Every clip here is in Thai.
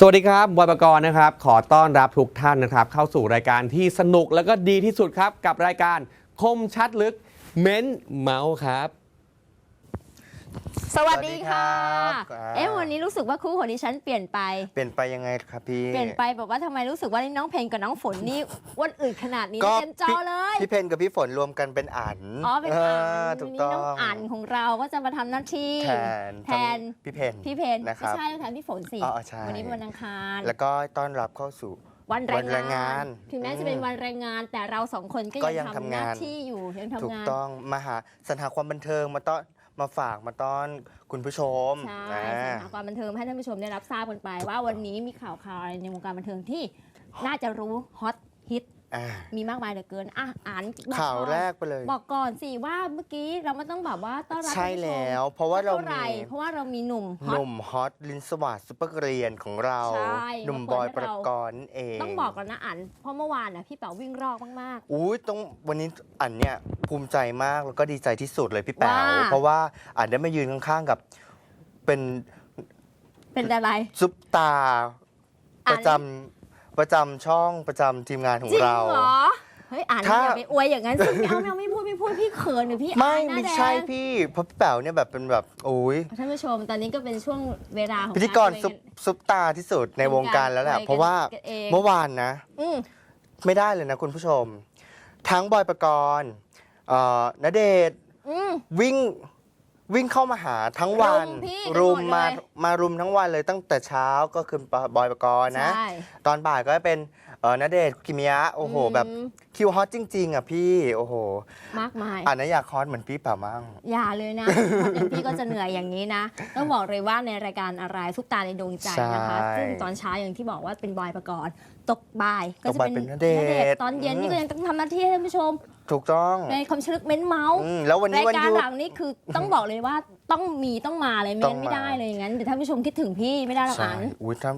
สวัสดีครับบอยปกรณ์นะครับ ขอต้อนรับทุกท่านนะครับ เข้าสู่รายการที่สนุกแล้วก็ดีที่สุดครับ กับรายการคมชัดลึกเม้นเมาส์ครับ สวัสดีค่ะ สวัสดีครับ เอ๊ะวันนี้รู้สึกว่าคู่ของดิฉันเปลี่ยนไป เปลี่ยนไปยังไงครับพี่เปลี่ยนไปแบบว่าทำไมรู้สึกว่าน้องเพลงกับน้องฝนนี่อ้วนอืดขนาดนี้ก็เต็มจอเลย พี่เพนกับพี่ฝนรวมกันเป็นอ่านอ๋อเป็นอ่านถูวันกนี้ต้องน้องอ่านของเราก็จะมาทำหน้าที่ แทนแทน พี่เพน พี่เพนนะคไม่รับใช่ต้องแทนพี่ฝนสิอ๋อใช่ วันนี้เป็นวันอังคาร แล้วก็ต้อนรับเข้าสู่ วันแรงวันแรงงานถึงแม้จะเป็นอืมวันแรงงาน แต่เราสองคนก็ก็ยัยังงทำทำหน้างาน ที่อยู่ยังถูทำกงาน ต้องมาหาสรรหาความบันเทิงมาต้อน มาฝากมาต้อนคุณผู้ชมใช่อ่า สถานความบันเทิงให้ท่านผู้ชมได้รับทราบกันไป ว่าวันนี้มีข่าวข่าวอะไรในวงการบันเทิงที่น่าจะรู้ฮอตฮิต อ่ามีมากมายเหลือเกินอะอ่านบอกข่าวก่อนแรกไปเลย บอกก่อนสิว่าเมื่อกี้เราไม่ต้องแบบว่าต้อนรับใช่ท่านผู้ชมแล้ว เพราะว่าเราเท่าไหมีเพราะว่าเรามีหนุ่มฮหอต นุ่มฮอตลินสวัสดิ์ซุปเปอร์เกรียนของเรา ใช่หนุ่มมาบเปิอดยให้ประเรา กรณ์เองต้องบอกก่อนนะอ่านเพราะเมื่อวานน่ะพี่เป๋าวิ่งรอกมาก อุ้ยต้องวันนี้อันเนี่ยภูมิใจมากแล้วก็ดีใจที่สุดเลยพี่แป๋วว่า เพราะว่าอันได้มายืนข้างๆกับเป็นๆ เป็นอะไร ซุปตาอันประจำ ประจำช่องประจำทีมงานขอจงริงเรา เหรอ เฮ้ย อ่านถ้า อย่าไปอวยอย่างนั้นสิไม่เอาไม่เอาไม่พูดไม่พูดพี่เขินหรือพี่ไม่อายหน้าไม่แดใช่งพี่เพราะพี่แป๋วเนี่ยแบบเป็นแบบโอ้ยท่านผู้ชมตอนนี้ก็เป็นช่วงเวลาของพิธีกราซุปซุปตาที่สุดในวงการแล้วแหละคุยกันเพราะว่ากันเองเมื่อวานนะ อืมไม่ได้เลยนะคุณผู้ชม ทั้งบอยประกรณ์เอ่อณเดชน์อืม วิ่ง วิ่งเข้ามาหาทั้งวันรุมพี่รุมกันหมดมาเลยมารุมทั้งวันเลยตั้งแต่เช้าก็คือบอยประกรณ์นะ ใช่ตอนบ่ายก็เป็นเออนเดชน์กิมิยะโอ้โหแบบมคิวฮอตจริง ๆ อะพี่โอ้โหมากมาย อ่านนะอยากฮอตเหมือนพี่เปล่ามั่ง อย่าเลยนะคนอย่างพี่ก็จะเหนื่อยอย่างนี้นะ ต้องบอกเลยว่าในรายการอะไรทุกตาในดวงใจนะคะ ใช่ซึ่งตอนเช้าอย่างที่บอกว่าเป็นบอยประกอบตกบ่ายก็จะตกบ่ายเป็นณเดชน์ ณตอนเย็นนี่ก็ยังต้องทำหน้าที่ให้ท่านผู้ชม ถูกต้อง ในคำชลึกเม้นเมาส์อืมแล้ววันนี้รายวันการหยุดหลังนี่คือต้องบอกเลยว่าต้องมีต้องมาเลยไม่ต้องั้งนไม่มาได้เลยงั้นเดี๋ยวท่านผู้ชมคิดถึงพี่ไม่ได้หรอกใช่อันอุ้ยถ้า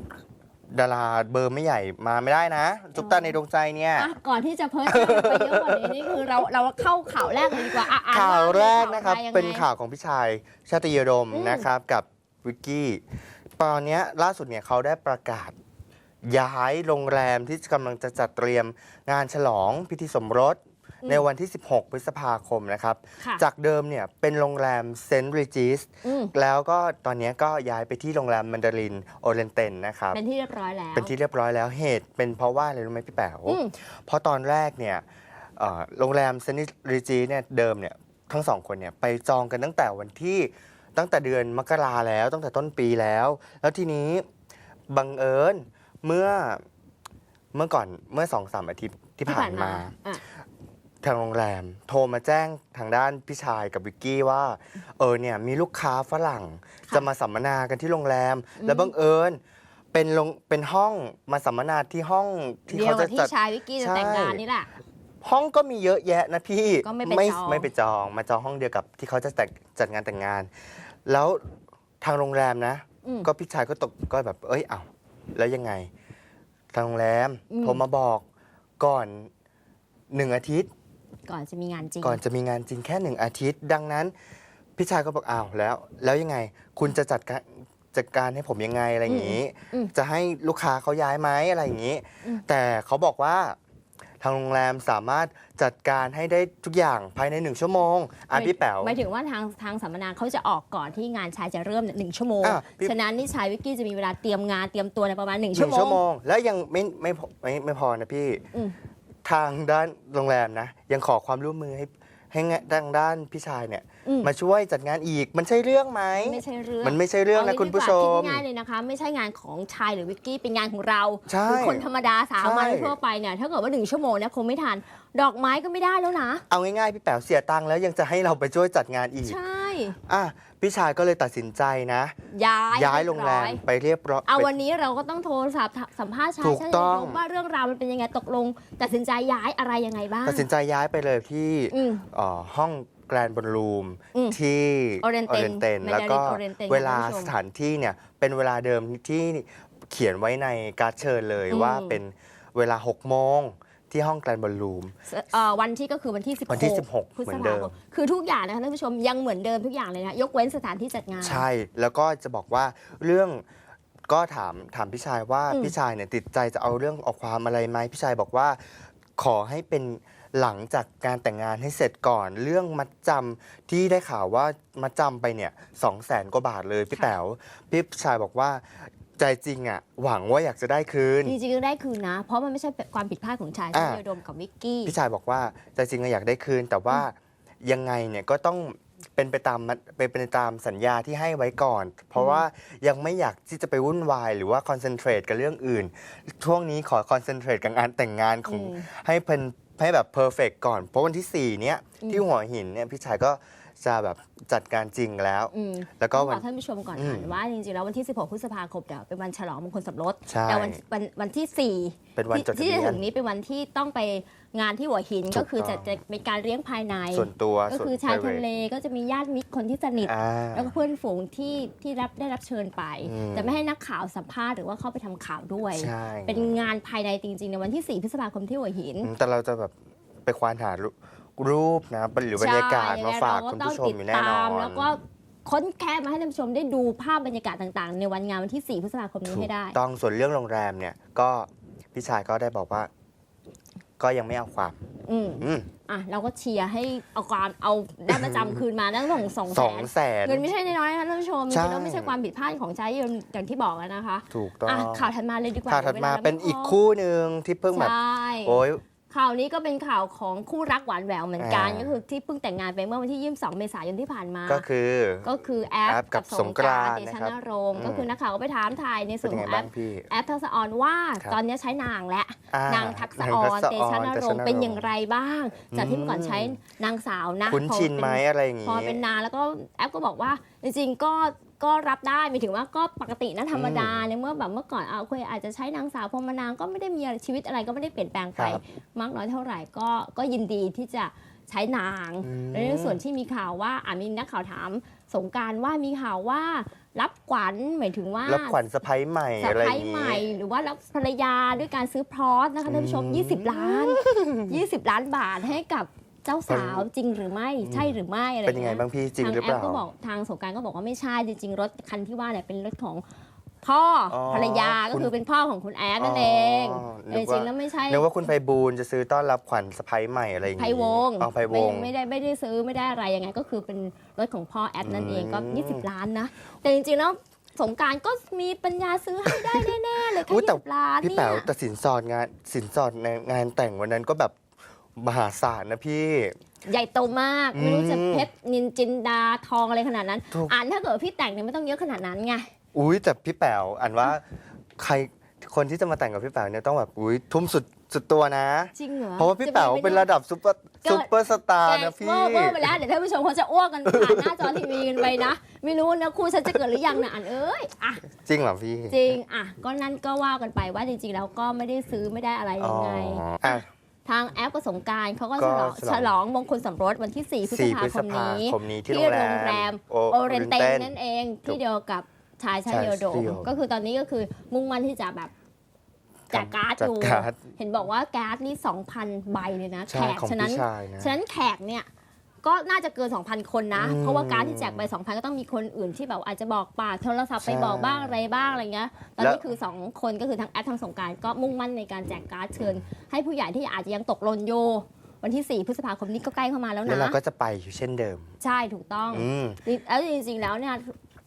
ดาราเบอร์ไม่ใหญ่มาไม่ได้นะจุ๊บตาในดวงใจเนี่ย อะก่อนที่จะเพิ่มไปเยอะกว่านี้นี่คือเราเราเข้าข่าวแรกเลยดีกว่าอะอ่นข่าวว่แรกนะครับข่าวมายังไงเป็นข่าวของพี่ชายชาติยดมอืมนะครับ กับวิกกี้ตอนเนี้ยล่าสุดเนี่ยเขาได้ประกาศ ย้ายโรงแรมที่กำลังจะจัดเตรียมงานฉลองพิธีสมรส ในวันที่ 16 พฤษภาคมนะครับ ค่ะจากเดิมเนี่ยเป็นโรงแรมเซนต์ริจิสอืม แล้วก็ตอนเนี้ยก็ย้ายไปที่โรงแรมมันดารินโอเรนเตนนะครับ เป็นที่เรียบร้อยแล้ว เป็นที่เรียบร้อยแล้วเหตุเป็นเพราะว่าอะไรรู้ไหมพี่แป๋วอืม เพราะตอนแรกเนี่ยเอ่อโรงแรมเซนต์ริจิสเนี่ยเดิมเนี่ยทั้งสองคนเนี่ยไปจองกันตั้งแต่วันที่ตั้งแต่เดือนมกราแล้วตั้งแต่ต้นปีแล้ว แล้วทีนี้บังเอิญเมื่อเมื่อก่อนเมื่อสองสามอาทิตย์ที่ผ่านมาอะ ทางโรงแรม โทรมาแจ้งทางด้านพี่ชายกับวิกกี้ว่า เออเนี่ยมีลูกค้าฝรั่งค่ะจะมาสัมมนากันที่โรงแรมอืมแล้วบังเอิญเป็นโรงเป็นห้องมาสัมมนาที่ห้องที่เดียวเขากัจะบที่จัด ชายวิกกี้จะใช่แต่งงานนี่แหละ ห้องก็มีเยอะแยะนะพี่ก็ไม่ไปจอง ไม่ไปจองมาจองห้องเดียวกับที่เขาจะแต่งจัดงานแต่งงาน แล้วทางโรงแรมนะ อืม ก็พี่ชายก็ตกก็แบบ เอ้ยเอ้าแล้วยังไง ทางโรงแรมอืม โทรมาบอกก่อนหนึ่งอาทิตย์ ก่อนจะมีงานจริง ก่อนจะมีงานจริงแค่หนึ่งอาทิตย์ ดังนั้นพี่ชายก็บอกอ้าวแล้ว แล้วยังไงคุณจะจัดการจัดการให้ผมยังไงอะไรอย่างนี้ อืมจะให้ลูกค้าเขาย้ายไหมอะไรอย่างนี้อืมแต่เขาบอกว่าทางโรงแรมสามารถจัดการให้ได้ทุกอย่างภายในหนึ่งชั่วโมงอะพี่แป๋ว หมายถึงว่าทางทางสัมมนาเขาจะออกก่อนที่งานชายจะเริ่มเนี่ยหนึ่งชั่วโมง อะพี่ ฉะนั้นนี่ชายวิกกี้จะมีเวลาเตรียมงานเตรียมตัวในประมาณหนึ่งหชั่นึ่วงโมชั่งวโมงแล้วยังไม่ไม่พอไม่ไม่พอนะพี่ อืม ทางด้านโรงแรมนะ ยังขอความร่วมมือให้ให้ทางด้านพี่ชายเนี่ย อืม มาช่วยจัดงานอีกมันใช่เรื่องไหมไม่ใช่เรื่องมันไม่ใช่เรื่องนะาคุณผู้ชดีกว่มคิดง่ายๆเลยนะคะ ไม่ใช่งานของชายหรือวิกกี้เป็นงานของเราใช่คือคนธรรมดาสามัญใช่ ทั่วไปเนี่ยถ้าเกิดว่าหนึ่งชั่วโมงเนี่ยคงไม่ทัน ดอกไม้ก็ไม่ได้แล้วนะ เอาง่ายๆพี่แป๋วเสียตังค์แล้วยังจะให้เราไปช่วยจัดงานอีก ใช่ อะพี่ชายก็เลยตัดสินใจนะ ย้ายย้ายโรงแรมเยบอยไปเรียบร้อยเอาไปวันนี้เราก็ต้องโทรศัพท์สัมภาษณ์ชายถูกชาติต้องว่าเรื่องราวมันเป็นยังไงตกลง ตัดสินใจย้ายอะไรยังไงบ้าง ตัดสินใจย้ายไปเลยที่อืมเอ่อห้องแกรนบอลรูมอืมที่ Oriental Oriental ไม่ได้แล้วก็ Oriental เวลาคุณผู้ชมสถานที่เนี่ยเป็นเวลาเดิมที่เขียนไว้ในการ์ดเชิญเลยอืมว่าเป็นเวลา6โมง ที่ห้องแกรนบอลรูม เอ่อวันที่ก็คือวันที่ 16วันที่16พฤษเหมือนภาเดิคมมคือทุกอย่างนะคะท่านผู้ชมยังเหมือนเดิมทุกอย่างเลยนะ ยกเว้นสถานที่จัดงาน ใช่ แล้วก็จะบอกว่าเรื่องก็ถามถามพี่ชายว่าอืม พี่ชายเนี่ยติดใจจะเอาเรื่องออกความอะไรไหมพี่ชายบอกว่า ขอให้เป็นหลังจากการแต่งงานให้เสร็จก่อน เรื่องมัดจำที่ได้ข่าวว่ามัดจำไปเนี่ยสองแสนกว่าบาทเลยพี่ค่ะแต๋วพี่ชายบอกว่า ใจจริงอะหวังว่าอยากจะได้คืนจริงๆก็ได้คืนนะ เพราะมันไม่ใช่ความผิดพลาดของชายอ่าที่โดมกับวิกกี้พี่ชายบอกว่าใจจริงอะอยากได้คืน แต่ว่ายังไงเนี่ยก็ต้องเป็นไปตามมันเป็นไปตามสัญญาที่ให้ไว้ก่อน เพราะว่ายังไม่อยากที่จะไปวุ่นวาย หรือว่าคอนเซนเทรตกับเรื่องอื่น ช่วงนี้ขอคอนเซนเทรตกับงานแต่งงานของอืมให้เพิ่นให้แบบเพอร์เฟกก่อน เพราะวันที่ 4 เนี้ยอืมที่หัวหินเนี่ยพี่ชายก็ จะแบบจัดการจริงแล้ว อืมแล้วก็ต้องบวัอนกท่านผู้ชมก่อนอืมอ่านว่าจริงๆแล้ววันที่ 16 พฤษภาคมเนี่ยเป็นวันฉลองมงคลสมรสใช่ แต่วันวันวันที่ 4 เป็นวันที่จดทะที่เบียจะนถึงนี้เป็นวันที่ต้องไปงานที่หัวหินถูกก็คือจะต้อง จะเป็นการเลี้ยงภายใน ส่วนตัวก็ส่วนคือชายทะ private เลก็จะมีญาติมิตรคนที่สนิท อ่า แล้วก็เพื่อนฝูงที่ที่รับได้รับเชิญไป อืมแต่ไม่ให้นักข่าวสัมภาษณ์หรือว่าเข้าไปทำข่าวด้วย ใช่เป็นงานภายในจริงๆ ในวันที่ 4 พฤษภาคมที่หัวหิน อืมแต่เราจะแบบไปควานหารู รูปนะหรือบรรยากาศใช่มาฝากยังไงเรคุณผู้ชมต้งอยู่แน่นอนติดตามแล้วก็ค้นแค่มาให้ท่านผู้ชมได้ดูภาพบรรยากาศต่างๆ ในวันงานวันที่ 4 พฤษภาคมนี้ถูให้กได้ ต้องส่วนเรื่องโรงแรมเนี่ยก็พี่ชายก็ได้บอกว่า ก็ยังไม่เอาความ อืมอืมอะเราก็เชียร์ให้เอาการเอาได้ประจำคืนมาได้ถึงสองสแสองนแสนเงินไม่ใช่น้อยๆนะคะท่านผู้ชมจใช่ริงๆแล้วไม่ใช่ความผิดพลาดของใจยนต์อย่างที่บอกแล้วนะคะ ถูกต้องอะข่าวถัดมาเลยดีกว่าข่าวถัดมาดี๋ยววลเป็นอีกคู่หนึ่งที่เพิ่งแบบใช่โอ้ย ข่าวนี้ก็เป็นข่าวของคู่รักหวานแหววเหมือนกันอ่า ก็คือที่เพิ่งแต่งงานไปเมื่อวันที่ 22 เมษายนที่ผ่านมา ก็คือ ก็คือแอปแอปกับสงกรานต์สงกรานต์เตนะชะครับนรงค์อืม ก็คือนักข่าวก็ไปถามถ่ายในส่เป็วนนยังขไงองแอบ้าปงพี่ แอปทักษะออนว่าครับ ตอนนี้ใช้นางและ อ่นางทักษะนางอทัอกนษะเตออชะนนเตรชะงนค์เป็นรงค์อย่างไรบ้าง จากที่เมื่อก่อนใช้นางสาวนะคุ้นพอชินเป็ไหมอะไรอย่างพองี้ เป็นนานแล้วก็แอปก็บอกว่าจริงๆก็ ก็รับได้หมายถึงว่าก็ปกตินะธรรมดาในเมื่อแบบเมื่อก่อนเอาเคยอาจจะใช้นางสาวพรหมนางก็ไม่ได้มีอะไรชีวิตอะไรก็ไม่ได้เปลี่ยนแปลงไปครับมากน้อยเท่าไหร่ก็ก็ยินดีที่จะใช้นางอืมและในส่วนที่มีข่าวว่าอ่ามีนักข่าวถามสงกรารว่ามีข่าวว่ารับขวัญหมายถึงว่าแล้วขวัญสะพ้ยใหม่สะอะไรอพ้ายย่างใหงี้ม่ หรือว่ารับภรรยาด้วยการซื้อพรอสนะคะท่านผู้ชมอืม20 ล้าน 20 ล้านบาทให้กับ เจ้าสาวจริงหรือไม่ใช่หรือไม่อะไรเป็นยังไงเงี้ยบ้างพี่จริงทางหรือแอเปปล่าก็บอกทางสงกรารก็บอกว่าไม่ใช่จริงๆรถคันที่ว่าเนี่ยเป็นรถของพ่อออภรรยาคุก็ณคือเป็นพ่อของคุณแอดนั่นเองอ๋อแต่นึจกว่าริงๆแล้วไม่ใช่นึกว่าคุณไพบูลย์จะซื้อต้อนรับขวัญสะพ้ยใหม่อะไรอย่างไพงี้วงศ์อ๋อไพวไม่งศ์ไม่ได้ไม่ได้ซื้อไม่ได้อะไรยังไง ก็คือเป็นรถของพ่อแอดนั่นเองก็อืม20 ล้านนะ แต่จริงๆแล้วสงกรารก็มีปัญญาซื้อให้ได้แน่ๆเลยแค่อุ๊ยแต่ยี่สิบล้านพี่เนี่แป๋วยแต่สินสอดงานสินสอดในงานแต่งวันนั้นก็แบบ มหาศาลนะพี่ ใหญ่โตมาก ไม่รู้จะอืมเพชรนินจินดาทองอะไรขนาดนั้น ถูก อ่านถ้าเกิดพี่แต่งเนี่ยไม่ต้องเยอะขนาดนั้นไง อุ้ยแต่พี่แป๋วอันว่าใครคนที่จะมาแต่งกับพี่แป๋วเนี่ยต้องแบบอุ้ยทุ่มสุดสุดตัวนะ จริงเหรอเพราะว่าพี่แป๋วเป็นระดับซุปเปอร์เกิดซุปเปอร์สตาร์แกนะพี่ เวอร์เวอร์ไปแล้ว เดี๋ยวท่านผู้ชมเขาจะอ้วกกันผ่านหน้าจอทีวีกันไปนะ ไม่รู้นะคู่ฉันจะเกิดหรือยังนะอ่านเอ้ยอะ จริงเหรอพี่จริง อะ ก็นั่นก็ว่ากันไปว่าจริง ๆ แล้วก็ไม่ได้ซื้อไม่ได้อะไรอ๋ยัองไง อะ ทางแอปก็สงกรารเขาก็ก็ฉลองฉลองฉลองมงคลสมรสวันที่ 4 พฤษสี่ภาพฤคษมภานี้คมนี้ที่ที่โรงโรงแรแรมมโอโอเรนเตน Oriental นั่นเองถูที่กเดียวกับชายชาชายเดียวโดเดีมยวก็คือตอนนี้ก็คือมุ่งมั่นที่จะแบบแจกการ์ดจัอดยู่การ์ดเห็นบอกว่าการ์ดนี่2,000 ใบเลยนะใช่แขกของฉะนั้นพี่ชายนะฉะนั้นแขกเนี่ย ก็น่าจะเกิน 2,000 คนนะอืมเพราะว่าการดที่แจกไป 2,000 ก็ต้องมีคนอื่นที่แบบอาจจะบอกปากโทรศัพท์ไปใช่บอกบ้างอะไรบ้างอะไรเงี้ยตอนแล้วนี้คือ 2 คนก็คือทั้งแอดทั้งสงกรารก็มุ่งมั่นในการแจกการ์ดเชิญ ให้ผู้ใหญ่ที่อาจจะยังตกหล่นโยวันที่ 4 พฤษภาคมนี้ก็ใกล้เข้ามาแล้วแล้วนะเราก็จะไปอยู่เช่นเดิม ใช่ถูกต้องอืมแล้วจริงๆแล้วเนี่ย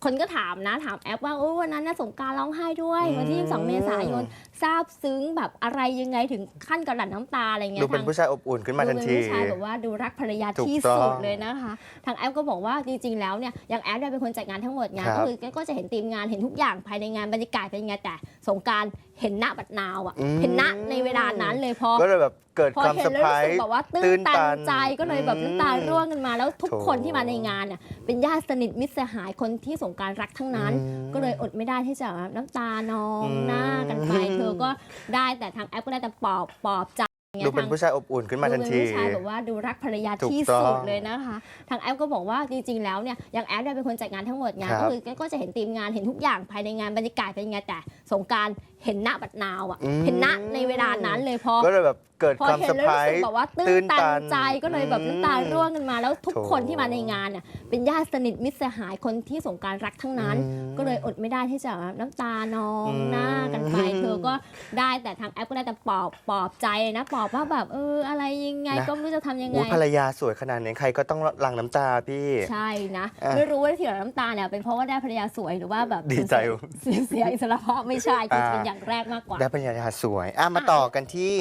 คนก็ถามนะถามแอปว่าโอ้วันนั้นน่ะสงกรารร้องไห้ด้วยอืมวันที่22เมษายนซาบซึ้งแบบอะไรยังไงถึงขั้นกระดันน้ำตาอะไรเงี้ดูยเป็นทางผู้ชายอบอุ่นขึ้นมาทันดูทีเป็นผู้ชายแบบว่าดูรักภรรยาถูกที่ต้องสุดเลยนะคะ ทางแอปก็บอกว่าจริงๆแล้วเนี่ยอย่างแอปเนี่ยเป็นคนจัดงานทั้งหมดงานครับก็คือก็จะเห็นทีมงานเห็นทุกอย่างภายในงานบรรยากาศเป็นยังไงแต่สงกราร เห็นหน้าบัดนาวอะ อืม เห็นหน้าในเวลานั้นเลยพอก็เลยแบบเกิดพอความเห็เซอนร์แล้วไพรรู้สึกส์ แบบว่าตื้ตื้นนตัตันนใจก็เลยแบบอืมน้ำตาร่วงกันมา แล้วทุกโถ คนที่มาในงานเนี่ยเป็นญาติสนิทมิตรสหายคนที่สงกรารรักทั้งนั้น อืม ก็เลยอดไม่ได้ที่จะน้ำตานองอืมหน้ากันไปเธอก็ได้แต่ทางแอปก็ได้แต่ปลอบปลอบใจดูเป็นทางผู้ชายอบอุ่นขึ้นมาทันดูทีเป็นผู้ชายแบบว่าดูรักภรรยาถูกที่ต้องสุดเลยนะคะ ทางแอปก็บอกว่าจริงๆแล้วเนี่ยอย่างแอปเนี่ยเป็นคนจัดงานทั้งหมดงานครับก็คือก็จะเห็นทีมงานเห็นทุกอย่างภายในงานบรรยากาศเป็นยังไงแต่สงกราร เห็นหน้าบัดนาวอะ อืม เห็นหน้าในเวลานั้นเลยพอก็เลยแบบเกิดพอความเห็เซอนร์แล้วไพรรู้สึกส์ แบบว่าตื้ตื้นนตัตันนใจก็เลยแบบอืมน้ำตาร่วงกันมา แล้วทุกโถ คนที่มาในงานเนี่ยเป็นญาติสนิทมิตรสหายคนที่สงกรารรักทั้งนั้น อืม ก็เลยอดไม่ได้ที่จะแบบน้ำตานองอืม หน้ากันไป เธอก็ได้แต่ทางแอปก็ได้แต่ปลอบปลอบใจนะปลอบว่าแบบเอออะไรยังไงก็ไม่รู้จะทำยังไง อุ๊ยภรรยาสวยขนาดนี้ใครก็ต้องหลั่งน้ำตาพี่ ใช่นะอะไม่รู้ว่าที่เหลือน้ำตาเนี่ยเป็นเพราะว่าได้ภรรยาสวยหรือว่าแบบดีใจ เสียเสียอิสระภาพไม่ใช่คืออ่าเป็นอย่างแรกมากกว่า ได้ภรรยาสวยอะมาต่อกันที่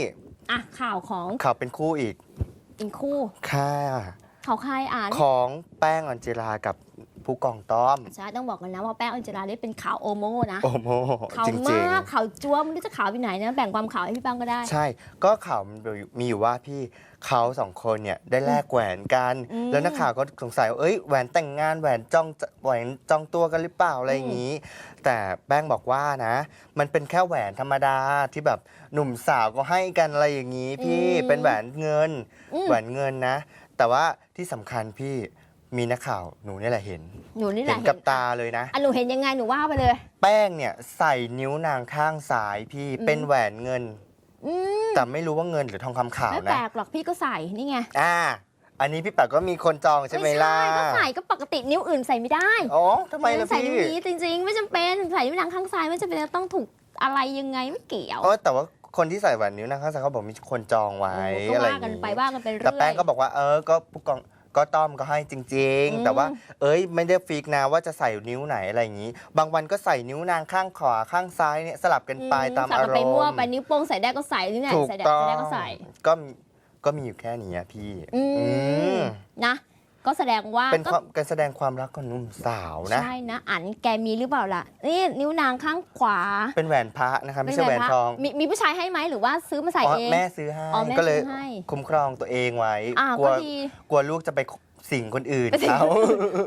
อะข่าวของข่าวเป็นคู่อีก อินคู่ ค่ะข่าวใครอ่านของแป้งออนเจลากับ ผู้กองต้อม ใช่ต้องบอกกันนะว่าแป้งอัญจราได้เป็นข่าวโอโมนะ โอ้โหข่าวจริงมากข่าวจ้วมไม่รู้จะข่าวไปไหนนะ แบ่งความข่าวให้พี่แป้งก็ได้ ๆ ใช่ ก็ข่าวมันมีอยู่ว่าพี่เขาสองคนเนี่ยได้แลกแหวนกัน อืมแล้วนักข่าวก็สงสัยว่าเอ้ยแหวนแต่งงานแหวนจ้องแหวนจองตัวกันหรือเปล่าอะไรอย่างนี้ แต่แป้งบอกว่านะ มันเป็นแค่แหวนธรรมดาที่แบบหนุ่มสาวก็ให้กันอะไรอย่างนี้ พี่เป็นแหวนเงิน อืม แหวนเงินนะ แต่ว่าที่สำคัญพี่ มีนักข่าวหนูนี่แหละเห็น หนูนี่แหเห็ละนกับตาเลยนะ อะหนูเห็นยังไงหนูว่าไปเลย แป้งเนี่ยใส่นิ้วนางข้างซ้ายพี่อืม เป็นแหวนเงิน อืมแต่ไม่รู้ว่าเงินหรือทองคำขาวไม่แปนะ ลกหรอกพี่ก็ใส่นี่ไงอ่า อันนี้พี่ปักก็มีคนจองใช่ไหมล่ะก็ใส่ก็ปกตินิ้วอื่นใส่ไม่ได้อ๋อทำไมล่ะใส่พี่นิ้วนี้จริง ๆ ไม่จำเป็นใส่นิ้วนางข้างซ้ายไม่จำเป็นจะต้องถูกอะไรยังไงไม่เกี่ยวเออแต่ว่าคนที่ใส่แหวนนิ้วนางข้างซ้ายเขาบอกมีคนจองไว้เออก็อะไรอว่าย่างกันไปนี้ว่ากันไปเรื่อยแต่แป้งก็บอกว่าเออก็ผู้กอง ก็ต้อมก็ให้จริงอืมๆแต่ว่า เอ้ยไม่ได้ฟิกนะว่าจะใส่นิ้วไหนอะไรอย่างนี้ บางวันก็ใส่นิ้วนางข้างขวาข้างซ้ายเนี่ยสลับกันไปตามสับอากันรไปมมั่วณ์ไปนิ้วโป้งใส่ได้ก็ใส่นิ้วไหนถูกใส่ได้ต้องใส่ได้ก็ใส่ ก็มีก็มีอยู่แค่นี้อะพี่อืมอืมนะ ก็แสดงว่าเป็นก็ความการแสดงความรักของหนุ่มสาวนะ ใช่นะ อันแกมีหรือเปล่าล่ะนี่นิ้วนางข้างขวา เป็นแหวนพระนะคะไม่ใช่แหวนพระทอง มีมีผู้ชายให้ไหมหรือว่าซื้อมาใส่อ๋อเองแม่ซื้อให้อ๋อแม่ก็เลยซื้อให้ คุ้มครองตัวเองไว้อ่ากลัวก็ดี กลัวลูกจะไปสิ่งคนอื่นไปสิ่งเขา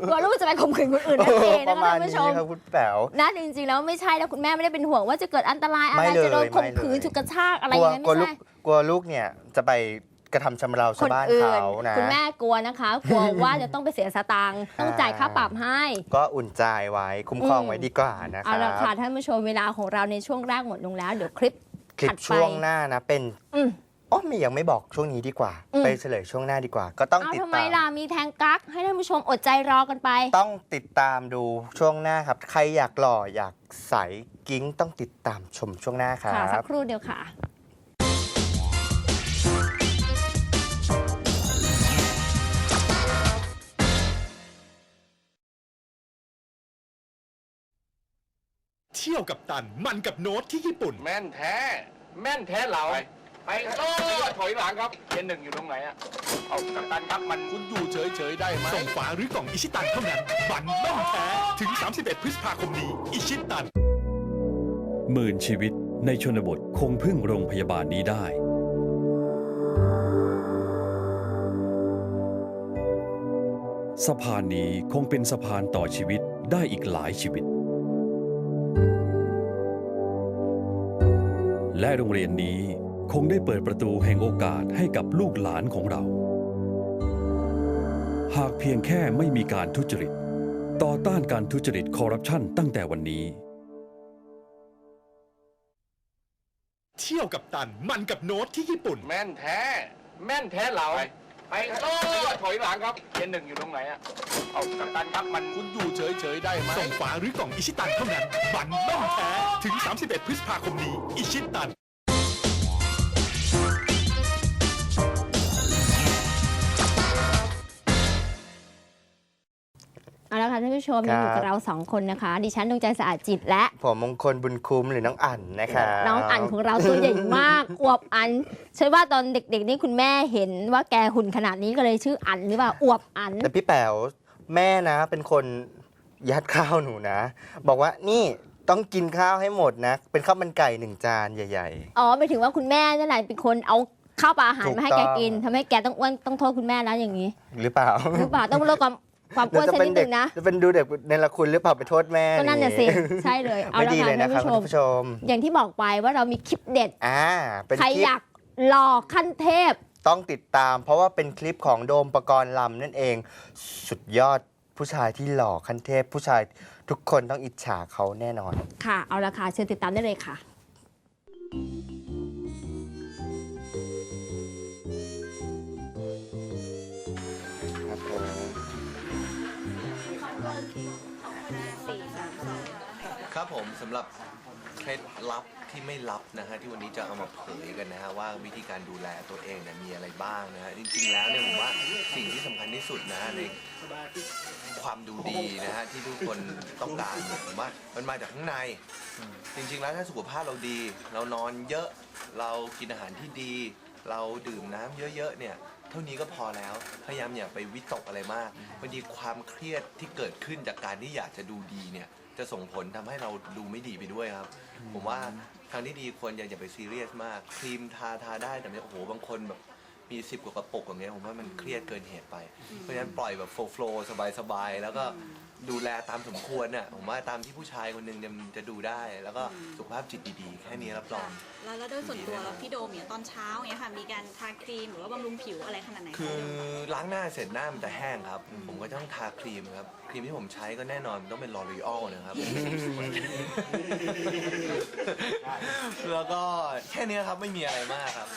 กลัวลูกจะไปข่มขืนคนอื่นนั่นเองปนะระคะมาณท่านผู้นี้ชม ครับคุณแป๋ว นะจริงๆแล้วไม่ใช่แล้วคุณแม่ไม่ได้เป็นห่วงว่าจะเกิดอันตรายอะไรไม่เลยจะโดนข่มขืนไม่เลย ถูกกระชากอะไรกลัอวย่างนั้นกลัวไม่ลูกใช่ กลัวลูกเนี่ยจะไป กระทำชำเราคชาวนบ้านอื่นเขานะคุณแม่กลัวนะคะ กลัวว่าจะต้องไปเสียสตางค์ต้องจ่ายค่าปรับให้ ก็อุ่นใจไว้คุ้มครองอืมไว้ดีกว่านะคเอารัละค่ะบท่านผู้ชมเวลาของเราในช่วงแรกหมดลงแล้วเดี๋ยวคลิปคลิถัปดไปช่วงหน้านะเป็นอืมอ๋อไม่ยังไม่บอกช่วงนี้ดีกว่าอืมไปเฉลยช่วงหน้าดีกว่า ก็ต้องเอาติดทำไมตามล่ะมีแทงกั๊กให้ท่านผู้ชมอดใจรอกันไป ต้องติดตามดูช่วงหน้าครับ ใครอยากหล่ออยากใสกิ้งต้องติดตามชมช่วงหน้าครัค่ะสับกครู่เดียวค่ะ เที่ยวกับตันมันกับโน้ตที่ญี่ปุ่น แม่นแท้ แม่นแท้เราไปโอ้ถอยหลังครับเจนหนึ่งอยู่ตรงไหนอะเอากัปตันครับมันคุณอยู่เฉยๆได้ไหมส่งฝาหรือกล่องอิชิตันเท่านั้นบันแม่นแท้ถึง 31 พฤษภาคมนี้ อิชิตัน หมื่นชีวิตในชนบทคงพึ่งโรงพยาบาลนี้ได้ สะพานนี้คงเป็นสะพานต่อชีวิตได้อีกหลายชีวิต และโรงเรียนนี้คงได้เปิดประตูแห่งโอกาสให้กับลูกหลานของเรา หากเพียงแค่ไม่มีการทุจริต ต่อต้านการทุจริตคอร์รัปชันตั้งแต่วันนี้ เที่ยวกับตันมันกับโน้ตที่ญี่ปุ่น แม่นแท้ แม่นแท้เรา ไปโอ้ถอยหลังครับเจนหนึ่งอยู่ตรงไหนอะเอากัปตันครับมันคุณอยู่เฉยๆได้ไหม ส่งฝาหรือกล่องอิชิตันเท่านั้น บันแม่นแท้ ถึง 31 พฤษภาคมนี้ อิชิตัน เอาละค่ะท่านผู้ชมครัยังบอยู่กับเราสองคนนะคะ ดิฉันดวงใจสะอาดจิตและ ผมมงคลบุญคุ้มหรือน้องอั่นนะครับน้องอันของเราตัวใหญ่มากอวบอันใช่ว่าตอนเด็กๆนี่คุณแม่เห็นว่าแกหุ่นขนาดนี้ก็เลยชื่ออันหรือเปล่าอวบอันแต่พี่แป๋วแม่นะ เป็นคนยัดข้าวหนูนะ บอกว่านี่ต้องกินข้าวให้หมดนะ เป็นข้าวมันไก่หนึ่งจานใหญ่อ๋อไปถึงว่าคุณแม่นั่นแหละเป็นคนเอาข้าวปลาอาหารถูกมาให้แกต้องกินทำให้แกต้องอ้วนต้องโทษคุณแม่แล้วอย่างนี้ๆหรือเปล่าหรือเปล่าต้องลดความ ความอ้วนจะสักเป็นินดเด็นึกงนะจะเป็นดูเด็กในละคุณหรือเปล่าไปโทษแม่ก็นั่นน่ะสินี่ใช่เลยเอาไม่ละดีค่ะเลยนะท่านครับผู้ชมคุณผู้ชม อย่างที่บอกไปว่าเรามีคลิปเด็ดอ่าเป็นใครคลิปอยากหล่อขั้นเทพต้องติดตาม เพราะว่าเป็นคลิปของโดมประกรณ์ลำนั่นเองสุดยอดผู้ชายที่หล่อขั้นเทพ ผู้ชายทุกคนต้องอิจฉาเขาแน่นอน ค่ะ เอาละค่ะ เชิญติดตามได้เลยค่ะ ครับผมสำหรับเคล็ดลับที่ไม่ลับนะฮะที่วันนี้จะเอามาเผยกันนะฮะว่าวิธีการดูแลตัวเองเนี่ยมีอะไรบ้างนะฮะจริงๆแล้วเนี่ยผมว่าสิ่งที่สำคัญที่สุดนะฮะในความดูดีนะฮะที่ทุกคนต้องการเนี่ยผมว่ามันมาจากข้างใน จริงๆแล้วถ้าสุขภาพเราดี เรานอนเยอะเรากินอาหารที่ดี เราดื่มน้ำเยอะๆเนี่ยเท่านี้ก็พอแล้วพยายามอย่าไปวิตกอะไรมากบางทีความเครียดที่เกิดขึ้นจากการที่อยากจะดูดีเนี่ย จะส่งผลทำให้เราดูไม่ดีไปด้วยครับ ผมว่าทางที่ดีควรอย่าอย่าไปซีเรียสมากครีมทาทาได้แต่ไม่โอ้โหบางคนแบบมีสิบกว่ากระปุกอย่างเงี้ยผมว่ามันเครียดเกินเหตุไป เพราะฉะนั้นปล่อยแบบโฟล์ฟล์สบายๆ แล้วก็ดูแลตามสมควรน่ะผมว่าตามที่ผู้ชายคนหนึ่งจะจะดูได้ แล้วก็สุขภาพจิตดีๆ แค่นี้รับรอง แล้วแล้วโดยส่วนตัวแล้วพี่โดมเนี่ยตอนเช้าเนี่ยค่ะมีการทาครีมหรือว่าบำรุงผิวอะไรขนาดไหนคะคือล้างหน้าเสร็จหน้ามันจะแห้งครับ ผมก็ต้องทาครีมครับค รีมที่ผมใช้ก็แน่นอนต้องเป็นลอรีออลนะครับ แล้วก็แค่นี้ครับไม่มีอะไรมากครับ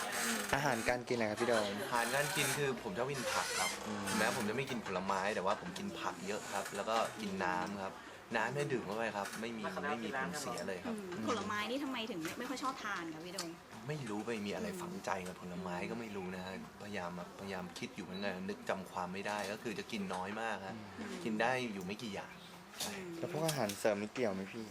อาหารการกินนะครับพี่โดม อาหารการกินคือผมชอบกินผักครับแม้ผมจะไม่กินผลไม้แต่ว่าผมกินผักเยอะครับ แล้วก็กินน้ำครับ น้ำเนี่ยดื่มเข้าไปครับ ไม่มีไม่มีผลเสียเลยครับอืมผลไม้นี่ทำไมถึงไม่ค่อยชอบทานคะพี่โดม ไม่รู้ไปมีอะไรฝังใจกับผลไม้ก็ไม่รู้นะฮะพ ยายามแบบพยายามคิดอยู่เหมือนกันนึกจำความไม่ได้ก็คือจะกินน้อยมากฮะกินได้อยู่ไม่กี่อย่างใช่แล้วพวกอาหารเสริมนี่เกี่ยวไหมพี่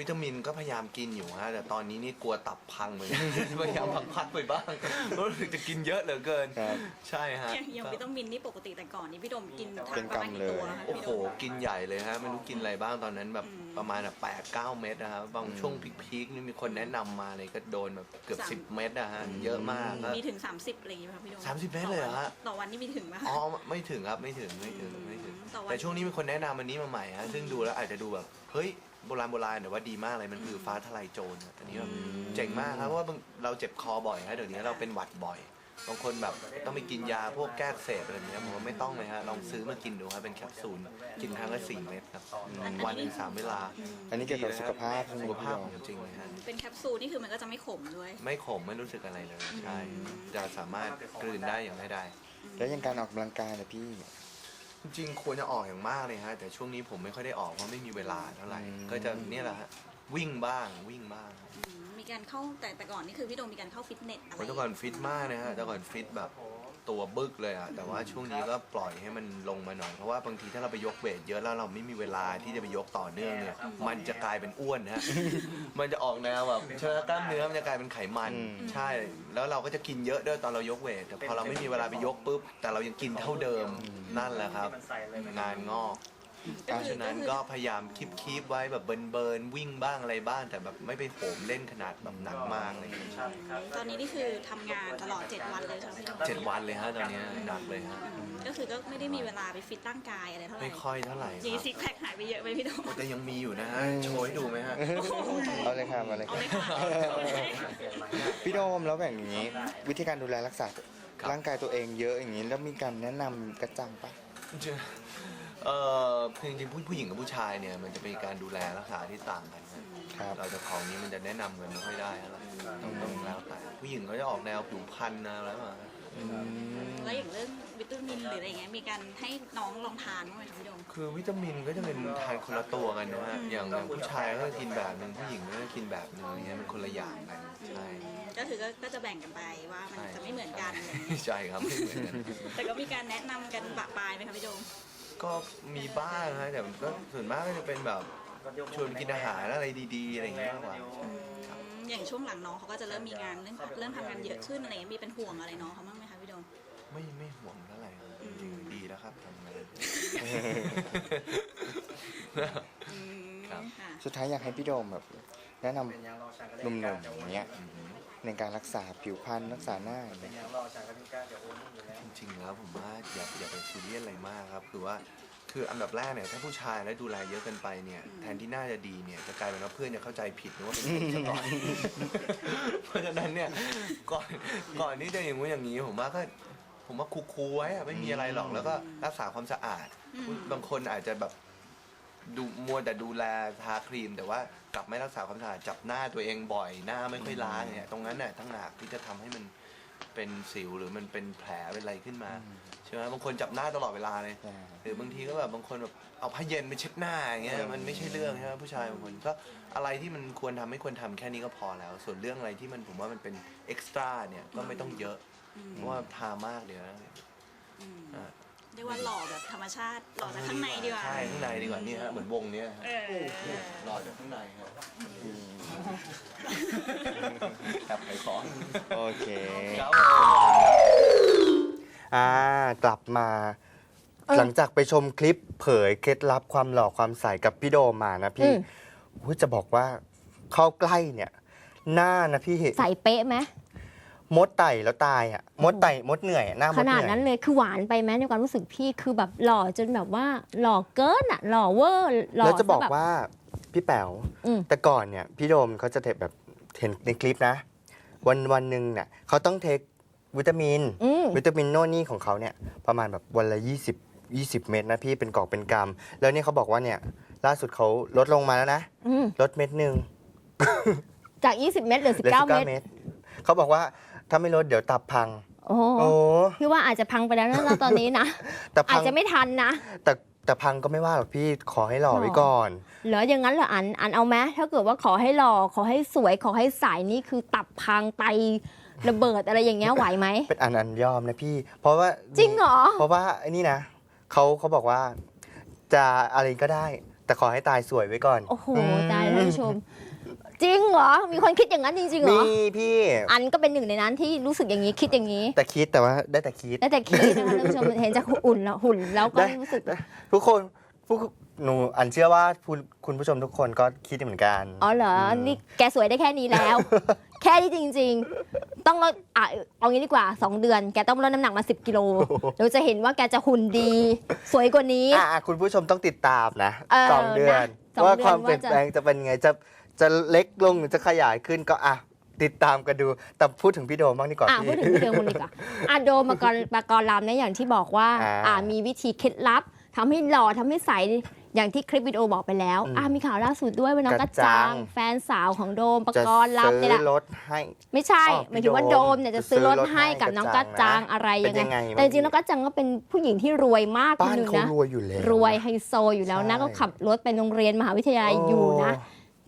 วิตามินก็พยายามกินอยู่ฮะแต่ตอนนี้นี่กลัวตับพังเหมือนกัน พยายามพักๆไปบ้างรู้สึกจะกินเยอะเหลือเกิน ครับ ใช่ฮะอย่างอย่างวิตามินนี่ปกติแต่ก่อนนี่พี่โดมกินทาเป็นนประมาณกำกี่เลยตัวคะโอ้พี่โห โดม กินใหญ่เลยฮะไม่รู้กินอะไรบ้างตอนนั้นแบบอืมประมาณแบบแปดเก้าเม็ดนะครับบางช่วงพีคๆนี่มีคนแนะนำมาเลยก็โดนแบบเกือบสาม สิบเม็ดนะฮะเยอะมากก็ มีถึง 30อะไรอย่างงี้ไหมคะพี่โดมสามสิบเมตรเลยเหรอฮะ ต่อวันนี่มีถึงไหมคะ อ๋อไม่ถึงครับไม่ถึงไม่ถึงไม่ถึงต่อวันแต่ช่วงนี้มีคนแนะนำอันนี้มาใหม่ฮะซึ่งดูแล้วอาจจะดูแบบเฮ้ย โบราณโบราณแต่ว่าดีมากเลยมันคือฟ้าทลายโจรนะอันนี้แบบเจ๋งมากครับเพราะว่าบางเราเจ็บคอบ่อยฮะเดี๋ยวนี้เราเป็นหวัดบ่อยบางคนแบบต้องไปกินยาพวกแก้อักเสพอะไรแบบนี้ผมว่าไม่ต้องเลยฮะลองซื้อมากินดูครับเป็นแคปซูลกินครั้งละสี่เม็ดครับวันหนึ่งสามเวลาอันนี้เกี่ยวกับสุขภาพใช่ไหมสุขภาพพี่ขโดองมจริงเลยฮะ เป็นแคปซูลนี่คือมันก็จะไม่ขมด้วย ไม่ขมไม่รู้สึกอะไรเลย ใช่จะสามารถกลืนได้อย่างง่ายดาย แล้วยังการออกกำลังกายนะพี่ จริงๆควรจะออกอย่างมากเลยฮะ แต่ช่วงนี้ผมไม่ค่อยได้ออกเพราะไม่มีเวลาเท่าไหร่ อืม ก็จะเนี่ยแหละฮะวิ่งบ้างวิ่งบ้างอืมมีการเข้าแต่แต่ก่อนนี่คือพี่โดมมีการเข้าฟิตเนสอะไรเพราะแต่ก่อนฟิตมากนะฮะแต่ก่อนฟิตแบบ ตัวบึกเลยอะแต่ว่าช่วงนี้ก็ปล่อยให้มันลงมาหน่อย เพราะว่าบางทีถ้าเราไปยกเวทเยอะแล้วเราไม่มีเวลาที่จะไปยกต่อเนื่องเนี่ย มันจะกลายเป็นอ้วนฮะ มันจะออกแนวแบบเชื้อกล้ามเนื้อมันจะกลายเป็นไขมันอืมใช่ แล้วเราก็จะกินเยอะด้วยตอนเรายกเวท แต่พอเราไม่มีเวลาไปยกปุ๊บ แต่เรายังกินเท่าเดิม นั่นแหละครับ งานงอก เพราะฉะนั้นก็พยายามคีบคีบไว้แบบเบิร์นเบิร์นวิ่งบ้างอะไรบ้าง แต่แบบไม่ไปโหมเล่นขนาดแบบหนักมากอะไรอย่างเลยตอนนี้นี่คือทำงานตลอด 7 วันเลยใช่ไหมพี่โดมเจ็ดวันเลยฮะตอนเนี้ยหนักเลยฮะก็คือก็ไม่ได้มีเวลาไปฟิตร่างกายอะไรเท่าไหร่ไม่ค่อยเท่าไหร่คยีรับซิกแพคหายไปเยอะไหมพี่โดม แต่ยังมีอยู่นะฮะโชว์ให้ดูไหมฮะ เอาเลยครับเอาเลยคเอารับเลยค่ะเอาเลย พี่โดมแล้วแบบนี้ วิธีการดูแลรักษาร่างกายตัวเองเยอะอย่างนี้ แล้วมีการแนะนำกระจังปะ เออคือจริงๆผู้ผู้หญิงกับผู้ชายเนี่ยมันจะเป็นการดูแลรักษาที่ต่างกันนะครับ เราจะของนี้มันจะแนะนำกันไม่ค่อยได้อะไรต้องต้องแล้วแต่ผู้หญิงเขาจะออกแนวผิวพรรณนะแล้วมาแล้วอย่างเรื่องวิตามินหรืออะไรเงี้ยมีการให้น้องลองทานบ้างไหมคะพี่โดม คือวิตามินก็จะเป็นทานคนละตัวกันนะฮะอย่างอย่างผู้ชายก็จะกินแบบหนึ่งผู้หญิงก็จะกินแบบหนึ่งอย่างเงี้ยมันคนละอย่างกันใช่ก็คือก็ก็จะแบ่งกันไปว่ามันจะไม่เหมือนกันอะไรเงี้ยใช่ครับไม่เหมือนกัน แต่ก็มีการแนะนำกันปะปายไหมคะพี่โดม ก็มีบ้างฮะแต่ก็ส่วนมากก็จะเป็นแบบชวนกินอาหารอะไรดีๆอะไรอย่างเงี้ยมากกว่าอย่างช่วงหลังน้องเขาก็จะเริ่มมีงานเริ่มเริ่มทำงานเยอะขึ้นอะไรเงี้ยมีเป็นห่วงอะไรน้องเขาบ้างไหมคะพี่โดมไม่ไม่ห่วงเท่าไหร่ครับจริงๆดีแล้วครับทำงาน อืมครับ ค่ะ สุดท้ายอยากให้พี่โดมแบบ แนะนำหนุ่มๆอย่างเงี้ย ในการรักษาผิวพรรณรักษาหน้าอย่างเงี้ยจริงๆแล้วผมว่าอย่าอย่าไปซีเรียสอะไรมากครับ คือว่าคืออันดับแรกเนี่ยถ้าผู้ชายแล้วดูแลเยอะเกินไปเนี่ยแทนที่น่าจะดีเนี่ยจะกลายเป็นว่าเพื่อนจะเข้าใจผิดนึกว่าเป็นผมซะก่อน เพราะฉะนั้นเนี่ยก่อนก่อนที่จะอย่างงู้นอย่างนี้ผมว่าก็ผมว่าคูลๆไว้อะไม่มีอะไรหรอกแล้วก็รักษาความสะอาด บางคนอาจจะแบบ ดูมัวแต่ดูแลทาครีม แต่ว่ากลับไม่รักษาความสะอาดจับหน้าตัวเองบ่อยหน้าไม่ค่อยล้างเนี่ยตรงนั้นน่ะทั้งหนักที่จะทำให้มันไปเป็นสิวหรือมันเป็นแผลเป็นอะไรขึ้นมาใช่ไหมบางคนจับหน้าตลอดเวลาเลยหรือบางทีก็แบบบางคนแบบเอาผ้าเย็นไปเช็ดหน้าอย่างเงี้ยมันไม่ใช่เรื่องใช่ไหมผู้ชายบางคนก็อะไรที่มันควรทำไม่ควรทำแค่นี้ก็พอแล้ว ส่วนเรื่องอะไรที่มันผมว่ามันเป็นเอ็กซ์ตร้าเนี่ยก็ไม่ต้องเยอะ เพราะว่าทามากเดี๋ยวนะอืมอ่า เรียกว่าหล่อแบบธรรมชาติหล่อจากข้างในดีกว่า ใช่ข้างในดีกว่านี่ฮะเหมือนวงเนี้ยฮะเออรอจากข้างในฮะแอบไปขอโอเค ครับอ่ากลับมา เออหลังจากไปชมคลิปเผยเคล็ดลับความหล่อความใสกับพี่โดมมานะอืพี่มอุ๊ยจะบอกว่าเข้าใกล้เนี่ย หน้านะพี่ใส่เป๊ะไหม มดไต่แล้วตายอะมดไต่มดเหนื่อยอะหน้ามดขเหนาดนื่อยนั้นเลยคือหวานไปไหมในความรู้สึกพี่คือแบบหล่อจนแบบว่าหล่อเกินอะ หล่อเวอร์หล่อแล้วจะบอกซแบบว่าพี่แป๋วอืมแต่ก่อนเนี่ยพี่โดมเขาจะเทแบบเห็นในคลิปนะ วันวันหนึ่งเนี่ยเขาต้องเทควิตามิน อืม วิตามินโน่นนี่ของเขาเนี่ยประมาณแบบวันละ 20 20 เม็ดนะพี่เป็นกอกเป็นกำแล้วเนี่ยเขาบอกว่าเนี่ยล่าสุดเขาลดลงมาแล้วนะ อืมลดเม็ดหนึ่งจาก 20 เมตรเหลือ เหลือ19เมตรเม็ดเขาบอกว่า ถ้าไม่ลดเดี๋ยวตับพัง โอ้โหโอ้ พี่ว่าอาจจะพังไปแล้วนะตอนนี้นะ แต่อาพัจงจะไม่ทันนะแต่แต่พังก็ไม่ว่าหรอกพี่ขอให้หล่อไว้ก่อน เหรออย่างนั้นเหรออันอันเอาไหมถ้าเกิดว่าขอให้หล่อขอให้สวยขอให้ใสนี่คือตับพังไตระเบิดอะไรอย่างเงี้ยไหวไหมเป็นอันอันยอมนะพี่ เพราะว่าจริงเหรอเพราะว่าไอ้นี่นะเขาเขาบอกว่า จะอะไรก็ได้ แต่ขอให้ตายสวยไว้ก่อนโอ้โหมตายแล้วท่านผู้ชม จริงเหรอ มีคนคิดอย่างนั้นจริงๆเหรมีอ พี่ อันก็เป็นหนึ่งในนั้นที่รู้สึกอย่างนี้คิดอย่างนี้แต่คิดแต่ว่าได้แต่คิดแล้วแต่คิดนะคะท่านผู้ชมเห็นจากหุ่นแล้วหุ่นแล้วก็ได้ รู้สึก ทุกคนผู้หนูอันเชื่อว่าคุณคุณผู้ชมทุกคนก็คิดเหมือนกัน อ๋อเหรอนี่แกสวยได้แค่นี้แล้ว แค่นี้จริง ๆ ต้องลดอะเอางี้ดีกว่า 2 เดือน แกต้องลดน้ำหนักมา 10 กิโลเราจะเห็นว่าแกจะหุ่นดี สวยกว่านี้ อะคุณผู้ชมต้องติดตามนะเออสองเดือนนะสองว่าเดือนความเปลี่ยนว่าจะ แปลงจะเป็นไงจะ จะเล็กลงหรือจะขยายขึ้นก็อะติดตามกันดู แต่พูดถึงพี่โดมบ้างดีกว่าอะพูดพี่ ถึงพี่เดิมคนดีกว่าอะโดมมากรมากรลำเนี่ยอย่างที่บอกว่าอ่าอ่ามีวิธีเคล็ดลับทำให้หล่อทำให้ใสอย่างที่คลิปวิดีโอบอกไปแล้วอืมอะมีข่าวล่าสุดด้วยว่าน้องกกระระจัจัง ง แฟนสาวของโดมปจะกรณ์ลำเนี่ยแหละซื้อรถให้ ไม่ใช่อ๋อหมายถึงว่าพี่โดโดมมเนี่ยจะจะซื้อรถซื้อรถให้กับให้น้องกกระระจัจังงนะอะไรเป็ยันงไงยังไงแต่จริงๆน้องกระจังก็เป็นผู้หญิงที่รวยมากคบ้านนหนึ่งเขานะ รวยอยู่แล้ว รวยไฮโซอยู่แล้วนะใช่ก็ขับรถไปโรงเรียนมหาวิทยาลัยโอ้อยู่นะ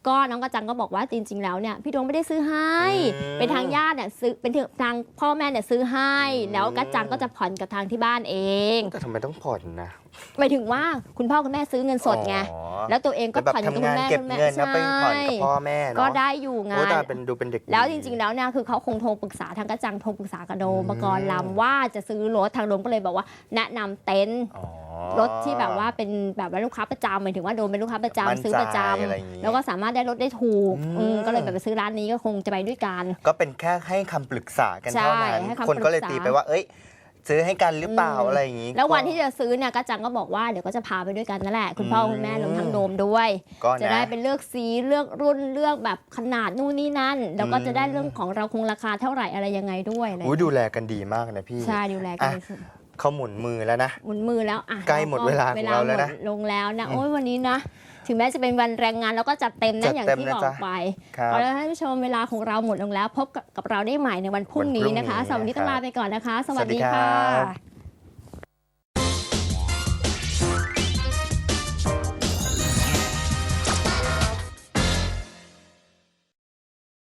ก็น้องกระจังก็บอกว่าจริง ๆ แล้วเนี่ยพี่โดมไม่ได้ซื้อให้ อืมเป็นทางญาติเนี่ยซื้อเป็นทางพ่อแม่เนี่ยซื้อให้ อืม แล้วกระจังก็จะผ่อนกับทางที่บ้านเอง แต่ทำไมต้องผ่อนนะ หมายถึงว่าคุณพ่อคุณแม่ซื้อเงินสดไงอ๋อแล้วตัวเองก็แบบผ่อนกับทำคุงาณนแม่เก็บคุณแม่เงินแล้วไปผ่อนกับพ่อแม่เนาะก็ได้อยู่ไง โอ้แต่เป็นดูเป็นเด็กดีแล้วจริงๆ แล้วเนี่ยคือเขาคงโทรปรึกษาทางกระจังโทรปรึกษากับโดมอืม ปกรณ์ลำว่าจะซื้อรถทางโดมก็เลยบอกว่า แนะนำเต็นท์อ๋อ รถที่แบบว่าเป็นแบบว่าลูกค้าประจำหมายถึงว่าโดมเป็นลูกค้าประจำมั่นใจซื้อประจอะไรอย่างงี้ำแล้วก็สามารถได้รถได้ถูกอืม อืมก็เลยแบบไปซื้อร้านนี้ก็คงจะไปด้วยกัน ก็เป็นแค่ให้คำปรึกษากันใช่เท่านั้น ให้คำคนก็เลยปรึกษาตีไปว่า เอ้ย ซื้อให้กันหรือเปล่าอืม อะไรอย่างนี้แล้ววันก็ที่จะซื้อเนี่ยกระจังก็บอกว่าเดี๋ยวก็จะพาไปด้วยกันนั่นแหละคุณพ่ออืมคุณแม่รวมทั้งโดมด้วย ก็จะนะ ได้เป็นเลือกสีเลือกรุ่นเลือกแบบขนาดนู่นนี่นั่น แล้วก็อืมจะได้เรื่องของเราคงราคาเท่าไหร่อะไรยังไงด้วยอะไรอุ้ยดูแลกันดีมากนะพี่ ใช่ดูแลกันอะ เขาหมุนมือแล้วนะ หมุนมือแล้วอะใกล้หมดเวลาของเราแล้วนะ หมดลงแล้วนะโอ้ยวันนี้นะ ถึงแม้จะเป็นวันแรงงานแล้วก็จัดเต็มจันะดอย่างเต็มที่นะบอกจ๊ะไปครับเอาละท่านผู้ชมเวลาของเราหมดลงแล้ว พบกับเราได้ใหม่ในวันพรุ่งนี้นะคะวันพรุ่งนี้สำหรับวันนี้ต้องนะครับลาไปก่อนนะคะ สวัสสวัสดีดีครัค่ะบ